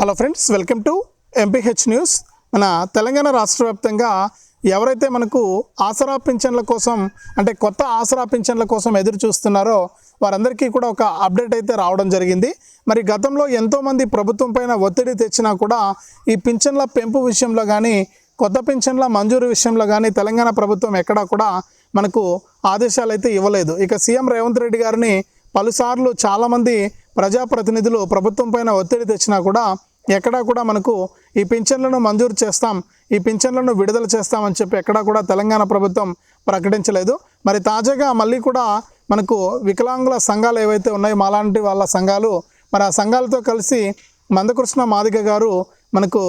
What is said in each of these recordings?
Hello friends welcome to MPH news మన తెలంగాణ రాష్ట్ర వ్యాప్తంగా ఎవరైతే మనకు ఆసరా పింఛన్ల కోసం అంటే కొత్త ఆసరా పింఛన్ల కోసం ఎదురు చూస్తున్నారో వారందరికీ కూడా ఒక అప్డేట్ అయితే రావడం జరిగింది. మరి గతంలో ఎంతోమంది ప్రభుత్వం పైన ఒత్తిడి తెచ్చినా కూడా ఈ పింఛన్ల పెంపు విషయంలో కానీ కొత్త పింఛన్ల మంజూరు విషయంలో కానీ తెలంగాణ ప్రభుత్వం ఎక్కడా కూడా మనకు ఆదేశాలు అయితే ఇవ్వలేదు. ఇక సీఎం రేవంత్ రెడ్డి గారిని పలుసార్లు చాలామంది ప్రజాప్రతినిధులు ప్రభుత్వం పైన ఒత్తిడి తెచ్చినా కూడా ఎక్కడా కూడా మనకు ఈ పింఛన్లను మంజూరు చేస్తాం ఈ పింఛన్లను విడుదల చేస్తామని చెప్పి ఎక్కడా కూడా తెలంగాణ ప్రభుత్వం ప్రకటించలేదు. మరి తాజాగా మళ్ళీ కూడా మనకు వికలాంగుల సంఘాలు ఏవైతే ఉన్నాయో మాలాంటి వాళ్ళ సంఘాలు మరి ఆ సంఘాలతో కలిసి మందకృష్ణ మాదిగ గారు మనకు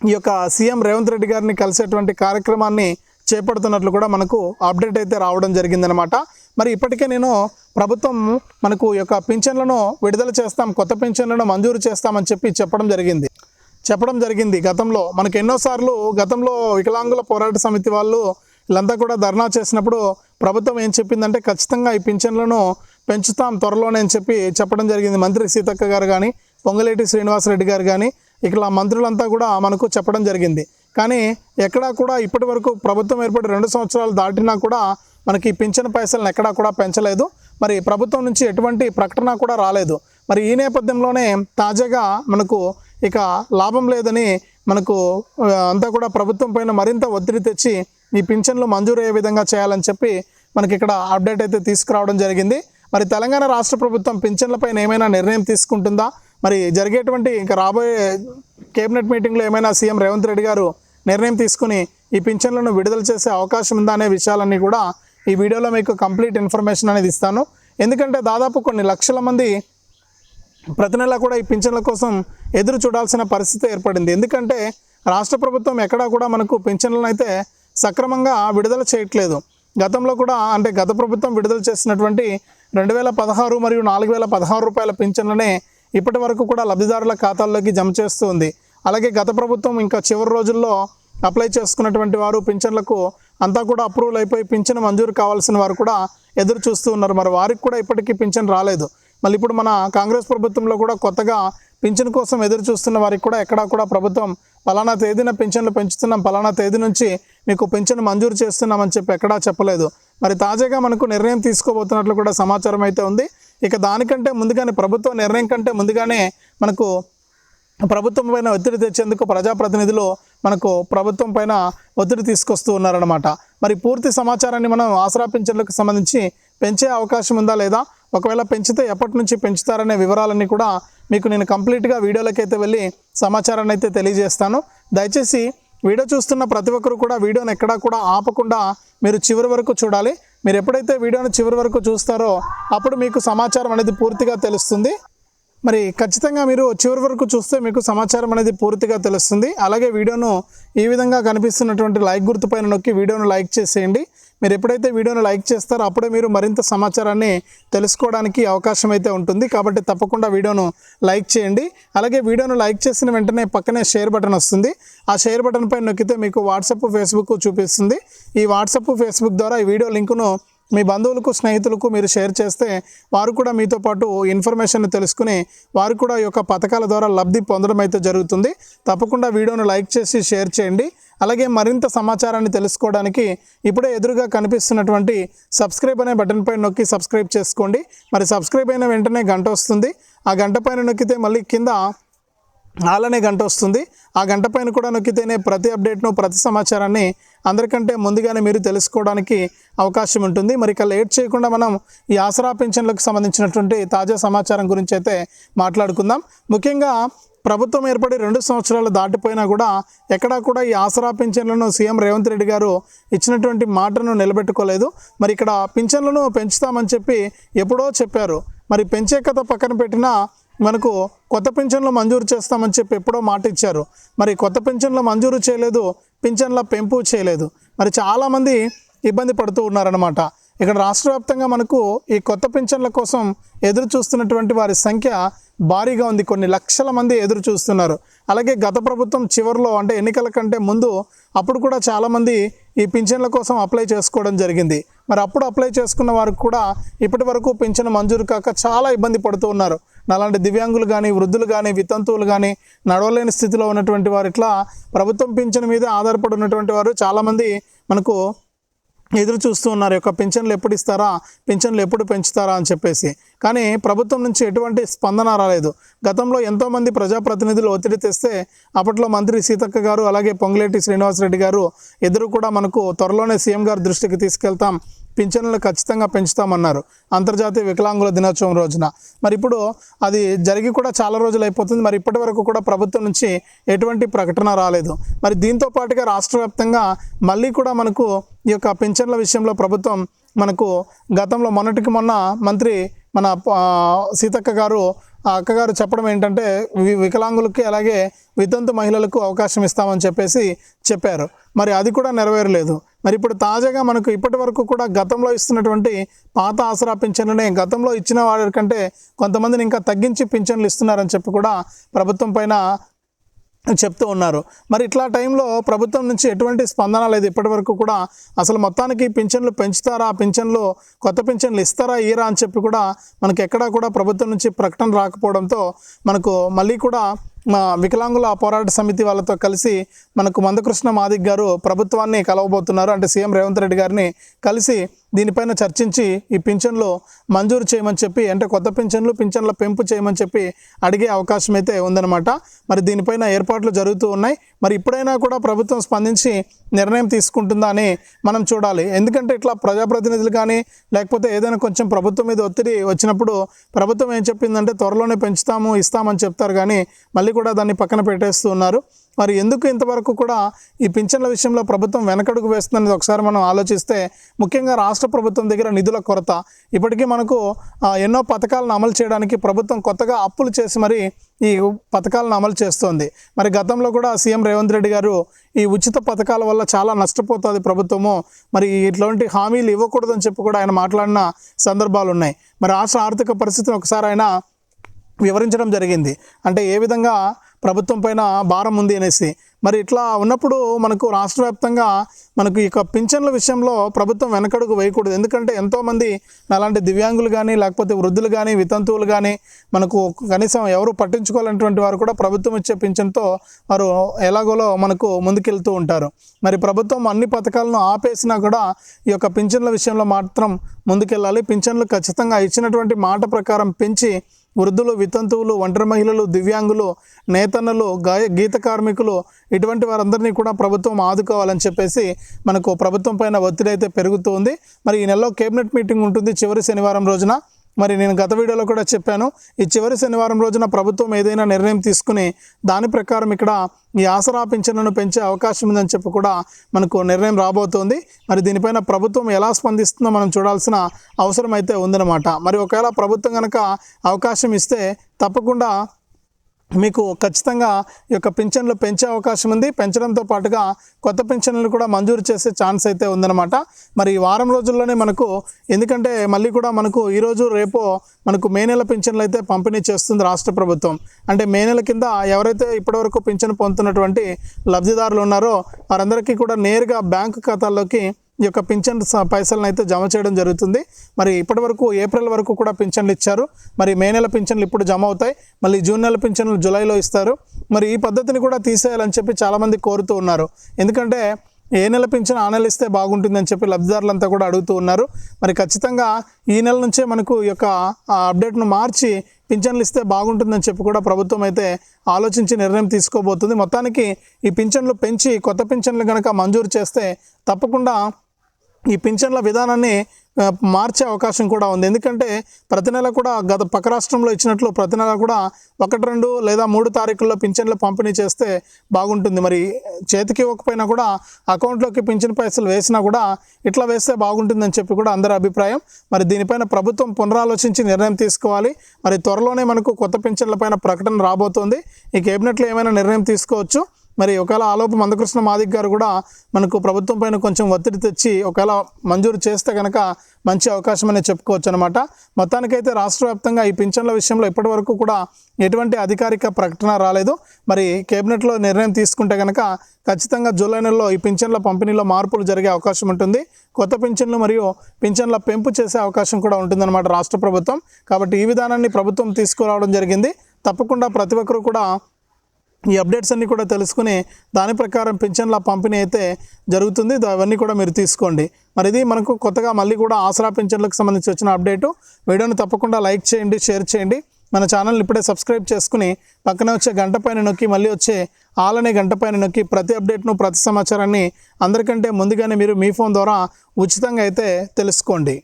ఈ యొక్క సీఎం రేవంత్ రెడ్డి గారిని కలిసేటువంటి కార్యక్రమాన్ని చేపడుతున్నట్లు కూడా మనకు అప్డేట్ అయితే రావడం జరిగిందనమాట మరి ఇప్పటికే నేను ప్రభుత్వం మనకు యొక్క పింఛన్లను విడుదల చేస్తాం కొత్త పింఛన్లను మంజూరు చేస్తామని చెప్పి చెప్పడం జరిగింది. చెప్పడం జరిగింది. గతంలో మనకు ఎన్నోసార్లు గతంలో వికలాంగుల పోరాట సమితి వాళ్ళు వీళ్ళంతా కూడా ధర్నా చేసినప్పుడు ప్రభుత్వం ఏం చెప్పిందంటే ఖచ్చితంగా ఈ పింఛన్లను పెంచుతాం త్వరలోనే అని చెప్పి చెప్పడం జరిగింది. మంత్రి సీతక్క గారు కానీ పొంగలేటి శ్రీనివాసరెడ్డి గారు కానీ ఇక్కడ మంత్రులంతా కూడా మనకు చెప్పడం జరిగింది. కానీ ఎక్కడా కూడా ఇప్పటి వరకు ప్రభుత్వం ఏర్పడి రెండు సంవత్సరాలు దాటినా కూడా మనకి పింఛన్ పైసలను ఎక్కడా కూడా పెంచలేదు. మరి ప్రభుత్వం నుంచి ఎటువంటి ప్రకటన కూడా రాలేదు. మరి ఈ నేపథ్యంలోనే తాజాగా మనకు ఇక లాభం లేదని మనకు అంతా కూడా ప్రభుత్వం పైన మరింత ఒత్తిడి తెచ్చి ఈ పింఛన్లు మంజూరు అయ్యే విధంగా చేయాలని చెప్పి మనకి ఇక్కడ అప్డేట్ అయితే తీసుకురావడం జరిగింది. మరి తెలంగాణ రాష్ట్ర ప్రభుత్వం పింఛన్లపైన ఏమైనా నిర్ణయం తీసుకుంటుందా? మరి జరిగేటువంటి ఇంకా రాబోయే కేబినెట్ మీటింగ్లో ఏమైనా సీఎం రేవంత్ రెడ్డి గారు నిర్ణయం తీసుకుని ఈ పింఛన్లను విడుదల చేసే అవకాశం ఉందా అనే విషయాలన్నీ కూడా ఈ వీడియోలో మీకు కంప్లీట్ ఇన్ఫర్మేషన్ అనేది ఇస్తాను. ఎందుకంటే దాదాపు కొన్ని లక్షల మంది ప్రతి నెల కూడా ఈ పింఛన్ల కోసం ఎదురు చూడాల్సిన పరిస్థితి ఏర్పడింది. ఎందుకంటే రాష్ట్ర ప్రభుత్వం ఎక్కడా కూడా మనకు పింఛన్లను అయితే సక్రమంగా విడుదల చేయట్లేదు. గతంలో కూడా అంటే గత ప్రభుత్వం విడుదల చేసినటువంటి రెండు వేల పదహారు మరియు నాలుగు వేల పదహారు రూపాయల పింఛన్లనే ఇప్పటి వరకు కూడా లబ్ధిదారుల ఖాతాల్లోకి జమ చేస్తుంది అలాగే గత ప్రభుత్వం ఇంకా చివరి రోజుల్లో అప్లై చేసుకున్నటువంటి వారు పింఛన్లకు అంతా కూడా అప్రూవల్ అయిపోయి పింఛన్ మంజూరు కావాల్సిన వారు కూడా ఎదురు చూస్తూ ఉన్నారు. మరి వారికి కూడా ఇప్పటికీ పింఛన్ రాలేదు. మళ్ళీ ఇప్పుడు మన కాంగ్రెస్ ప్రభుత్వంలో కూడా కొత్తగా పింఛన్ కోసం ఎదురు చూస్తున్న వారికి కూడా ఎక్కడా కూడా ప్రభుత్వం పలానా తేదీన పింఛన్లు పెంచుతున్నాం. పలానా తేదీ నుంచి మీకు పింఛన్ మంజూరు చేస్తున్నామని చెప్పి ఎక్కడా చెప్పలేదు. మరి తాజాగా మనకు నిర్ణయం తీసుకోబోతున్నట్లు కూడా సమాచారం అయితే ఉంది. ఇక దానికంటే ముందుగానే ప్రభుత్వ నిర్ణయం కంటే ముందుగానే మనకు ప్రభుత్వం పైన ఒత్తిడి తెచ్చేందుకు ప్రజాప్రతినిధులు మనకు ప్రభుత్వం పైన ఒత్తిడి తీసుకొస్తూ ఉన్నారనమాట మరి పూర్తి సమాచారాన్ని మనం ఆసరా పింఛన్లకు సంబంధించి పెంచే అవకాశం ఉందా లేదా? ఒకవేళ పెంచితే ఎప్పటి నుంచి పెంచుతారనే వివరాలన్నీ కూడా మీకు నేను కంప్లీట్గా వీడియోలకైతే వెళ్ళి సమాచారాన్ని అయితే తెలియజేస్తాను. దయచేసి వీడియో చూస్తున్న ప్రతి ఒక్కరు కూడా వీడియోని ఎక్కడా కూడా ఆపకుండా మీరు చివరి వరకు చూడాలి. మీరు ఎప్పుడైతే వీడియోని చివరి వరకు చూస్తారో అప్పుడు మీకు సమాచారం అనేది పూర్తిగా తెలుస్తుంది. మరి ఖచ్చితంగా మీరు చివరి వరకు చూస్తే మీకు సమాచారం అనేది పూర్తిగా తెలుస్తుంది. అలాగే వీడియోను ఈ విధంగా కనిపిస్తున్నటువంటి లైక్ గుర్తుపైన నొక్కి వీడియోను లైక్ చేసేయండి. మీరు ఎప్పుడైతే వీడియోను లైక్ చేస్తారో అప్పుడే మీరు మరింత సమాచారాన్ని తెలుసుకోవడానికి అవకాశం అయితే ఉంటుంది. కాబట్టి తప్పకుండా వీడియోను లైక్ చేయండి. అలాగే వీడియోను లైక్ చేసిన వెంటనే పక్కనే షేర్ బటన్ వస్తుంది. ఆ షేర్ బటన్ పైన నొక్కితే మీకు వాట్సాప్ ఫేస్బుక్ చూపిస్తుంది. ఈ వాట్సాప్ ఫేస్బుక్ ద్వారా ఈ వీడియో లింకును మీ బంధువులకు స్నేహితులకు మీరు షేర్ చేస్తే వారు కూడా మీతో పాటు ఇన్ఫర్మేషన్ తెలుసుకుని వారు కూడా ఈ యొక్క పథకాల ద్వారా లబ్ధి పొందడం అయితే జరుగుతుంది. తప్పకుండా వీడియోను లైక్ చేసి షేర్ చేయండి. అలాగే మరింత సమాచారాన్ని తెలుసుకోవడానికి ఇప్పుడే ఎదురుగా కనిపిస్తున్నటువంటి సబ్స్క్రైబ్ అనే బటన్ పైన నొక్కి సబ్స్క్రైబ్ చేసుకోండి. మరి సబ్స్క్రైబ్ అయిన వెంటనే గంట వస్తుంది. ఆ గంట పైన నొక్కితే మళ్ళీ కింద అలానే గంట వస్తుంది. ఆ గంట పైన కూడా నొక్కితేనే ప్రతి అప్డేట్ను ప్రతి సమాచారాన్ని అందరికంటే ముందుగానే మీరు తెలుసుకోవడానికి అవకాశం ఉంటుంది. మరి ఇక లేట్ చేయకుండా మనం ఈ ఆసరా పెన్షన్లకు సంబంధించినటువంటి తాజా సమాచారం గురించి అయితే మాట్లాడుకుందాం. ముఖ్యంగా ప్రభుత్వం ఏర్పడి రెండు సంవత్సరాలు దాటిపోయినా కూడా ఎక్కడా కూడా ఈ ఆసరా పింఛన్లను సీఎం రేవంత్ రెడ్డి గారు ఇచ్చినటువంటి మాటను నిలబెట్టుకోలేదు. మరి ఇక్కడ పింఛన్లను పెంచుతామని చెప్పి ఎప్పుడో చెప్పారు. మరి పెంచే కథ పక్కన పెట్టినా మనకు కొత్త పింఛన్లు మంజూరు చేస్తామని చెప్పి ఎప్పుడో మాట ఇచ్చారు. మరి కొత్త పింఛన్లు మంజూరు చేయలేదు పింఛన్ల పెంపు చేయలేదు. మరి చాలామంది ఇబ్బంది పడుతూ ఉన్నారనమాట ఇక్కడ రాష్ట్ర వ్యాప్తంగా మనకు ఈ కొత్త పింఛన్ల కోసం ఎదురు చూస్తున్నటువంటి వారి సంఖ్య భారీగా ఉంది. కొన్ని లక్షల మంది ఎదురు చూస్తున్నారు. అలాగే గత ప్రభుత్వం చివరిలో అంటే ఎన్నికల కంటే ముందు అప్పుడు కూడా చాలామంది ఈ పింఛన్ల కోసం అప్లై చేసుకోవడం జరిగింది. మరి అప్పుడు అప్లై చేసుకున్న వారికి కూడా ఇప్పటి వరకు పింఛను మంజూరు కాక చాలా ఇబ్బంది పడుతూ ఉన్నారు. అలాంటి దివ్యాంగులు కానీ వృద్ధులు కానీ వితంతువులు కానీ నడవలేని స్థితిలో ఉన్నటువంటి వారు ఇట్లా ప్రభుత్వం పింఛన్ మీద ఆధారపడి ఉన్నటువంటి వారు చాలామంది మనకు ఎదురు చూస్తూ ఉన్నారు. యొక్క పింఛన్లు ఎప్పుడు ఇస్తారా? పింఛన్లు ఎప్పుడు పెంచుతారా? అని చెప్పేసి. కానీ ప్రభుత్వం నుంచి ఎటువంటి స్పందన రాలేదు. గతంలో ఎంతోమంది ప్రజాప్రతినిధులు ఒత్తిడి తెస్తే అప్పట్లో మంత్రి సీతక్క గారు అలాగే పొంగులేటి శ్రీనివాసరెడ్డి గారు ఎదురు కూడా మనకు త్వరలోనే సీఎం గారి దృష్టికి తీసుకెళ్తాం. పింఛన్లు ఖచ్చితంగా పెంచుతామన్నారు. అంతర్జాతీయ వికలాంగుల దినోత్సవం రోజున. మరి ఇప్పుడు అది జరిగి కూడా చాలా రోజులు అయిపోతుంది. మరి ఇప్పటి వరకు కూడా ప్రభుత్వం నుంచి ఎటువంటి ప్రకటన రాలేదు. మరి దీంతో పాటుగా రాష్ట్ర వ్యాప్తంగా మళ్ళీ కూడా మనకు ఈ యొక్క పింఛన్ల విషయంలో ప్రభుత్వం మనకు గతంలో మొన్నటికి మొన్న మంత్రి మన సీతక్క గారు ఆ అక్కగారు చెప్పడం ఏంటంటే వి- వికలాంగులకి అలాగే వితంతు మహిళలకు అవకాశం ఇస్తామని చెప్పేసి చెప్పారు. మరి అది కూడా నెరవేరలేదు. మరి ఇప్పుడు తాజాగా మనకు ఇప్పటి వరకు కూడా గతంలో ఇస్తున్నటువంటి పాత ఆసరా పింఛన్లనే గతంలో ఇచ్చిన వారి కంటే కొంతమందిని ఇంకా తగ్గించి పింఛన్లు ఇస్తున్నారని చెప్పి కూడా ప్రభుత్వం పైన చెప్తూ ఉన్నారు. మరి ఇట్లా టైంలో ప్రభుత్వం నుంచి ఎటువంటి స్పందన లేదు. ఇప్పటి వరకు కూడా అసలు మొత్తానికి పింఛన్లు పెంచుతారా? పింఛన్లు కొత్త పింఛన్లు ఇస్తారా? ఇయరా అని చెప్పి కూడా మనకి ఎక్కడా కూడా ప్రభుత్వం నుంచి ప్రకటన రాకపోవడంతో మనకు మళ్ళీ కూడా మా వికలాంగుల పోరాట సమితి వాళ్ళతో కలిసి మనకు మందకృష్ణ మాదిక్ గారు ప్రభుత్వాన్ని కలవబోతున్నారు. అంటే సీఎం రేవంత్ రెడ్డి గారిని కలిసి దీనిపైన చర్చించి ఈ పింఛన్లు మంజూరు చేయమని చెప్పి అంటే కొత్త పింఛన్లు పింఛన్ల పెంపు చేయమని చెప్పి అడిగే అవకాశం అయితే ఉందన్నమాట. మరి దీనిపైన ఏర్పాట్లు జరుగుతూ ఉన్నాయి. మరి ఇప్పుడైనా కూడా ప్రభుత్వం స్పందించి నిర్ణయం తీసుకుంటుందా అని మనం చూడాలి. ఎందుకంటే ఇట్లా ప్రజాప్రతినిధులు కానీ లేకపోతే ఏదైనా కొంచెం ప్రభుత్వం మీద ఒత్తిడి వచ్చినప్పుడు ప్రభుత్వం ఏం చెప్పిందంటే త్వరలోనే పెంచుతాము ఇస్తామని చెప్తారు కానీ మళ్ళీ కూడా దాన్ని పక్కన పెట్టేస్తూ ఉన్నారు. మరి ఎందుకు ఇంతవరకు కూడా ఈ పింఛన్ల విషయంలో ప్రభుత్వం వెనకడుగు వేస్తుందనేది ఒకసారి మనం ఆలోచిస్తే ముఖ్యంగా రాష్ట్ర ప్రభుత్వం దగ్గర నిధుల కొరత ఇప్పటికీ మనకు ఎన్నో పథకాలను అమలు చేయడానికి ప్రభుత్వం కొత్తగా అప్పులు చేసి మరి ఈ పథకాలను అమలు చేస్తోంది. మరి గతంలో కూడా సీఎం రేవంత్ రెడ్డి గారు ఈ ఉచిత పథకాల వల్ల చాలా నష్టపోతుంది ప్రభుత్వము. మరి ఇట్లాంటి హామీలు ఇవ్వకూడదని చెప్పి కూడా ఆయన మాట్లాడిన సందర్భాలు ఉన్నాయి మరి రాష్ట్ర ఆర్థిక పరిస్థితిని ఒకసారి ఆయన వివరించడం జరిగింది. అంటే ఏ విధంగా ప్రభుత్వం పైన భారం ఉంది అనేసి. మరి ఇట్లా ఉన్నప్పుడు మనకు రాష్ట్ర వ్యాప్తంగా మనకు ఇక పింఛన్ల విషయంలో ప్రభుత్వం వెనకడుగు వేయకూడదు. ఎందుకంటే ఎంతోమంది అలాంటి దివ్యాంగులు కానీ లేకపోతే వృద్ధులు కానీ వితంతువులు కానీ మనకు కనీసం ఎవరు పట్టించుకోవాలన్నటువంటి వారు కూడా ప్రభుత్వం ఇచ్చే పింఛన్తో వారు ఎలాగోలో మనకు ముందుకెళ్తూ ఉంటారు. మరి ప్రభుత్వం అన్ని పథకాలను ఆపేసినా కూడా ఈ యొక్క పింఛన్ల విషయంలో మాత్రం ముందుకెళ్ళాలి. పింఛన్లు ఖచ్చితంగా ఇచ్చినటువంటి మాట ప్రకారం పెంచి వృద్ధులు వితంతువులు ఒంటరి మహిళలు దివ్యాంగులు నేతన్నలు గాయ గీత కార్మికులు ఇటువంటి వారందరినీ కూడా ప్రభుత్వం ఆదుకోవాలని చెప్పేసి మనకు ప్రభుత్వం పైన ఒత్తిడి అయితే పెరుగుతుంది. మరి ఈ నెలలో కేబినెట్ మీటింగ్ ఉంటుంది చివరి శనివారం రోజున. మరి నేను గత వీడియోలో కూడా చెప్పాను ఈ చివరి శనివారం రోజున ప్రభుత్వం ఏదైనా నిర్ణయం తీసుకుని దాని ప్రకారం ఇక్కడ ఈ ఆసరా పింఛన్లను పెంచే అవకాశం ఉందని చెప్పి కూడా మనకు నిర్ణయం రాబోతోంది. మరి దీనిపైన ప్రభుత్వం ఎలా స్పందిస్తుందో మనం చూడాల్సిన అవసరం అయితే ఉందన్నమాట. మరి ఒకవేళ ప్రభుత్వం కనుక అవకాశం ఇస్తే తప్పకుండా మీకు ఖచ్చితంగా ఈ యొక్క పింఛన్లు పెంచే అవకాశం ఉంది. పెంచడంతో పాటుగా కొత్త పింఛన్లు కూడా మంజూరు చేసే ఛాన్స్ అయితే ఉందన్నమాట. మరి ఈ వారం రోజుల్లోనే మనకు ఎందుకంటే మళ్ళీ కూడా మనకు ఈరోజు రేపు మనకు మే నెల పింఛన్లు అయితే పంపిణీ చేస్తుంది రాష్ట్ర ప్రభుత్వం. అంటే మే నెల కింద ఎవరైతే ఇప్పటివరకు పింఛను పొందుతున్నటువంటి లబ్ధిదారులు ఉన్నారో వారందరికీ కూడా నేరుగా బ్యాంకు ఖాతాల్లోకి ఈ యొక్క పింఛన్ స- పైసలను అయితే జమ చేయడం జరుగుతుంది. మరి ఇప్పటి వరకు ఏప్రిల్ వరకు కూడా పింఛన్లు ఇచ్చారు. మరి మే నెల పింఛన్లు ఇప్పుడు జమ అవుతాయి. మళ్ళీ జూన్ నెల పింఛన్లు జూలైలో ఇస్తారు. మరి ఈ పద్ధతిని కూడా తీసేయాలని చెప్పి చాలామంది కోరుతూ ఉన్నారు. ఎందుకంటే ఏ నెల పింఛన్ ఆ నెల ఇస్తే బాగుంటుందని చెప్పి లబ్ధిదారులంతా కూడా అడుగుతూ ఉన్నారు. మరి ఖచ్చితంగా ఈ నెల నుంచే మనకు ఈ యొక్క ఆ అప్డేట్ను మార్చి పింఛన్లు ఇస్తే బాగుంటుందని చెప్పి కూడా ప్రభుత్వం అయితే ఆలోచించి నిర్ణయం తీసుకోబోతుంది. మొత్తానికి ఈ పింఛన్లు పెంచి కొత్త పింఛన్లు కనుక మంజూరు చేస్తే తప్పకుండా ఈ పింఛన్ల విధానాన్ని మార్చే అవకాశం కూడా ఉంది. ఎందుకంటే ప్రతి నెల కూడా గత పక్క రాష్ట్రంలో ఇచ్చినట్లు ప్రతి నెల కూడా ఒకటి రెండు లేదా మూడు తారీఖుల్లో పింఛన్లు పంపిణీ చేస్తే బాగుంటుంది. మరి చేతికి ఇవ్వకపోయినా కూడా అకౌంట్లోకి పింఛన్ పైసలు వేసినా కూడా ఇట్లా వేస్తే బాగుంటుందని చెప్పి కూడా అందరి అభిప్రాయం. మరి దీనిపైన ప్రభుత్వం పునరాలోచించి నిర్ణయం తీసుకోవాలి. మరి త్వరలోనే మనకు కొత్త పింఛన్లపైన ప్రకటన రాబోతోంది. ఈ కేబినెట్లో ఏమైనా నిర్ణయం తీసుకోవచ్చు. మరి ఒకవేళ ఆలోపు మందకృష్ణ మాదిక్ గారు కూడా మనకు ప్రభుత్వం పైన కొంచెం ఒత్తిడి తెచ్చి ఒకవేళ మంజూరు చేస్తే కనుక మంచి అవకాశం అనేది చెప్పుకోవచ్చు అనమాట మొత్తానికైతే రాష్ట్ర వ్యాప్తంగా ఈ పింఛన్ల విషయంలో ఇప్పటి వరకు కూడా ఎటువంటి అధికారిక ప్రకటన రాలేదు. మరి కేబినెట్లో నిర్ణయం తీసుకుంటే కనుక ఖచ్చితంగా జూలై నెలలో ఈ పింఛన్ల పంపిణీలో మార్పులు జరిగే అవకాశం ఉంటుంది. కొత్త పింఛన్లు మరియు పింఛన్ల పెంపు చేసే అవకాశం కూడా ఉంటుందన్నమాట రాష్ట్ర ప్రభుత్వం. కాబట్టి ఈ విధానాన్ని ప్రభుత్వం తీసుకురావడం జరిగింది. తప్పకుండా ప్రతి ఒక్కరూ కూడా ఈ అప్డేట్స్ అన్నీ కూడా తెలుసుకుని దాని ప్రకారం పింఛన్ల పంపిణీ అయితే జరుగుతుంది. అవన్నీ కూడా మీరు తీసుకోండి. మరి ఇది మనకు కొత్తగా మళ్ళీ కూడా ఆసరా పింఛన్లకు సంబంధించి వచ్చిన అప్డేటు. వీడియోని తప్పకుండా లైక్ చేయండి షేర్ చేయండి. మన ఛానల్ని ఇప్పుడే సబ్స్క్రైబ్ చేసుకుని పక్కనే వచ్చే గంట పైన నొక్కి మళ్ళీ వచ్చే ఆల్ అనే గంట పైన నొక్కి ప్రతి అప్డేట్ను ప్రతి సమాచారాన్ని అందరికంటే ముందుగానే మీరు మీ ఫోన్ ద్వారా ఉచితంగా అయితే తెలుసుకోండి.